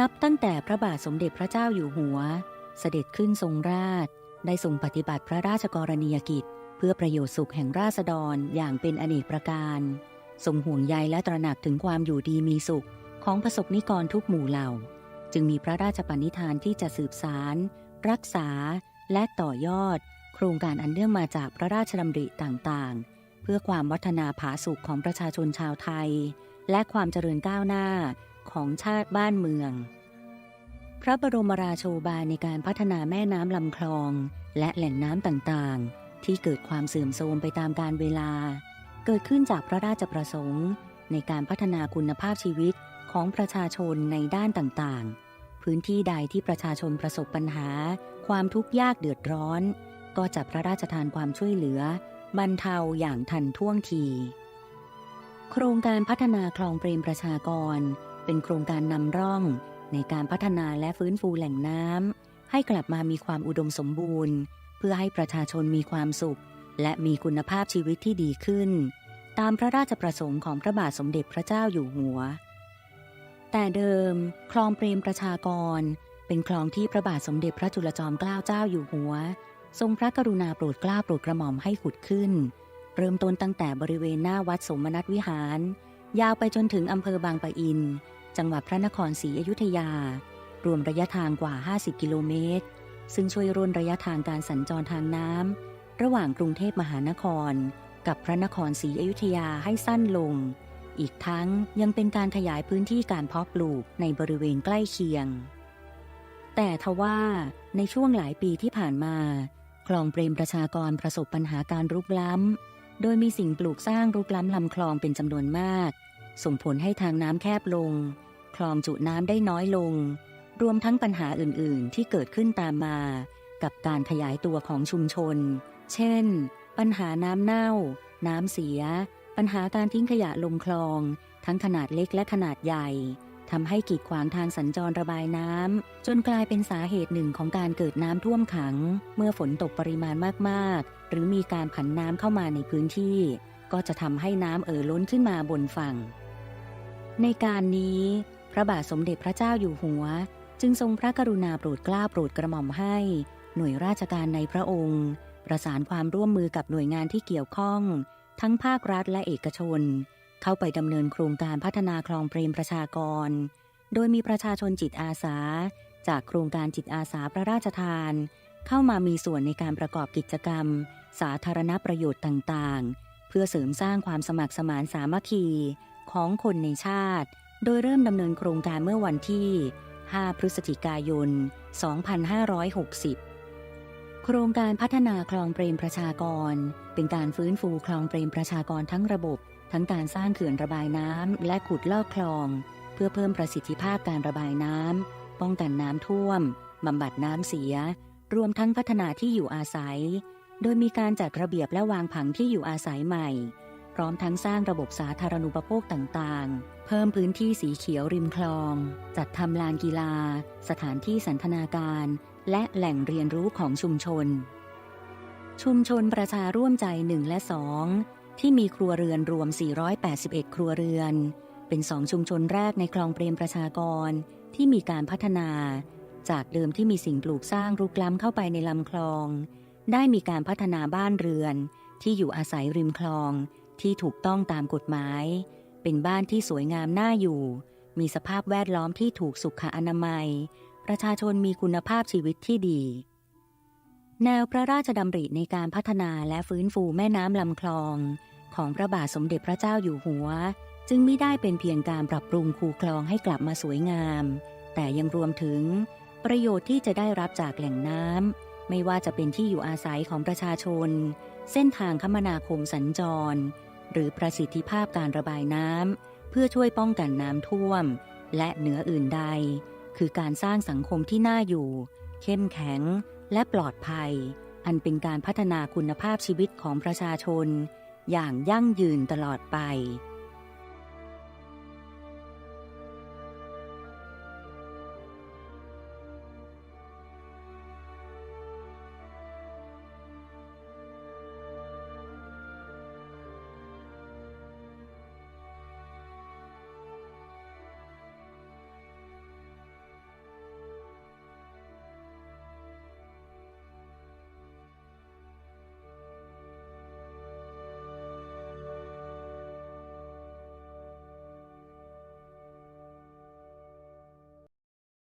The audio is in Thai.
นับตั้งแต่พระบาทสมเด็จพระเจ้าอยู่หัว เสด็จขึ้นทรงราช ได้ทรงปฏิบัติพระราชกรณียกิจ เพื่อประโยชน์สุขแห่งราษฎรอย่างเป็นอเนกประการ ทรงห่วงใยและตระหนักถึงความอยู่ดีมีสุขของประสบนิกรทุกหมู่เหล่า จึงมีพระราชปณิธานที่จะสืบสาร รักษา และต่อยอด โครงการอันเนื่องมาจากพระราชดำริต่างๆ เพื่อความวัฒนาผาสุขของประชาชนชาวไทย และความเจริญก้าวหน้า ของชาติบ้านเมือง พระบรมราโชบายในการพัฒนาแม่น้ำลำคลอง และแหล่งน้ำต่างๆ ที่เกิดความเสื่อมโทรมไปตามกาลเวลา เกิดขึ้นจากพระราชประสงค์ ในการพัฒนาคุณภาพชีวิตของประชาชนในด้านต่างๆ พื้นที่ใดที่ประชาชนประสบปัญหา ความทุกข์ยากเดือดร้อน ก็จะพระราชทานความช่วยเหลือบรรเทาอย่างทันท่วงที โครงการพัฒนาคลองเปรมประชากร เป็นโครงการนำร่อง ในการพัฒนาและฟื้นฟูแหล่งน้ำให้กลับมามีความอุดมสมบูรณ์ เพื่อให้ประชาชนมีความสุข และมีคุณภาพชีวิตที่ดีขึ้น ตามพระราชประสงค์ของพระบาทสมเด็จพระเจ้าอยู่หัว แต่เดิม คลองเปรมประชากร เป็นคลองที่พระบาทสมเด็จพระจุลจอมเกล้าเจ้าอยู่หัว ทรงพระกรุณาโปรดเกล้าโปรดกระหม่อมให้ขุดขึ้น เริ่มต้นตั้งแต่บริเวณหน้าวัดสมนัตวิหารยาวไปจนถึงอำเภอบางปะอิน จังหวัดพระนครศรีอยุธยา รวมระยะทางกว่า 50 กิโลเมตร ซึ่งช่วยร่นระยะทางการสัญจรทางน้ำระหว่างกรุงเทพมหานคร กับพระนครศรีอยุธยาให้สั้นลง อีกทั้งยังเป็นการขยายพื้นที่การเพาะปลูกในบริเวณใกล้เคียง แต่ทว่าในช่วงหลายปีที่ผ่านมา คลองเปรมประชากรประสบปัญหาการรุกล้ำโดยมีสิ่งปลูกสร้างรุกล้ำลำคลองเป็นจำนวนมาก ส่งผลให้ทางน้ำแคบลง คลองจุน้ำได้น้อยลง รวมทั้งปัญหาอื่นๆ ที่เกิดขึ้นตามมา กับการขยายตัวของชุมชน เช่น ปัญหาน้ำเน่า น้ำเสีย ปัญหาการทิ้งขยะลงคลอง ทั้งขนาดเล็กและขนาดใหญ่ทำให้กีดขวางทางสัญจรระบายน้ำจนกลายเป็นสาเหตุหนึ่งของการเกิดน้ำท่วมขัง เมื่อฝนตกปริมาณมากๆ หรือมีการผันน้ำเข้ามาในพื้นที่ ก็จะทำให้น้ำเอ่อล้นขึ้นมาบนฝั่ง ในการนี้ ระบาทสมเด็จพระเจ้าอยู่หัว จึงทรงพระกรุณาโปรดเกล้าโปรดกระหม่อมให้ หน่วยราชการในพระองค์ ประสานความร่วมมือกับหน่วยงานที่เกี่ยวข้อง ทั้งภาครัฐและเอกชน เข้าไปดำเนินโครงการพัฒนาคลองเปรมประชากร โดยมีประชาชนจิตอาสา จากโครงการจิตอาสาพระราชทาน เข้ามามีส่วนในการประกอบกิจกรรม สาธารณประโยชน์ต่างๆ เพื่อเสริมสร้างความสมัครสมานสามัคคีของคนในชาติ โดยเริ่มดำเนินโครงการเมื่อวันที่ 5 พฤศจิกายน 2560 โครงการพัฒนาคลองเปรมประชากร เป็นการฟื้นฟูคลองเปรมประชากรทั้งระบบ ทั้งการสร้างเขื่อนระบายน้ำและขุดลอกคลอง เพื่อเพิ่มประสิทธิภาพการระบายน้ำป้องกันน้ำท่วมบำบัดน้ำเสีย รวมทั้งพัฒนาที่อยู่อาศัย โดยมีการจัดระเบียบและวางผังที่อยู่อาศัยใหม่ พร้อมทั้งสร้างระบบสาธารณูปโภคต่างๆ เพิ่มพื้นที่สีเขียวริมคลอง จัดทำลานกีฬา สถานที่สันทนาการ และแหล่งเรียนรู้ของชุมชน ชุมชนประชาร่วมใจ1และ2ที่มีครัวเรือนรวม 481 ครัวเรือน เป็นสองชุมชนแรกในคลองเปรมประชากรที่มีการพัฒนา จากเดิมที่มีสิ่งปลูกสร้างรุกล้ำเข้าไปในลำคลอง ได้มีการพัฒนาบ้านเรือนที่อยู่อาศัยริมคลอง ที่ถูกต้องตามกฎหมาย เป็นบ้านที่สวยงามน่าอยู่ มีสภาพแวดล้อมที่ถูกสุขอนามัย ประชาชนมีคุณภาพชีวิตที่ดี แนวพระราชดำริในการพัฒนาและฟื้นฟูแม่น้ำลำคลอง ของพระบาทสมเด็จพระเจ้าอยู่หัว จึงไม่ได้เป็นเพียงการปรับปรุงคูคลองให้กลับมาสวยงาม แต่ยังรวมถึง ประโยชน์ที่จะได้รับจากแหล่งน้ำไม่ว่าจะเป็นที่อยู่อาศัยของประชาชน เส้นทางคมนาคมสัญจร หรือประสิทธิภาพการระบายน้ำเพื่อช่วยป้องกันน้ำท่วม และเหนืออื่นใด คือการสร้างสังคมที่น่าอยู่ เข้มแข็งและปลอดภัย อันเป็นการพัฒนาคุณภาพชีวิตของประชาชน อย่างยั่งยืนตลอดไป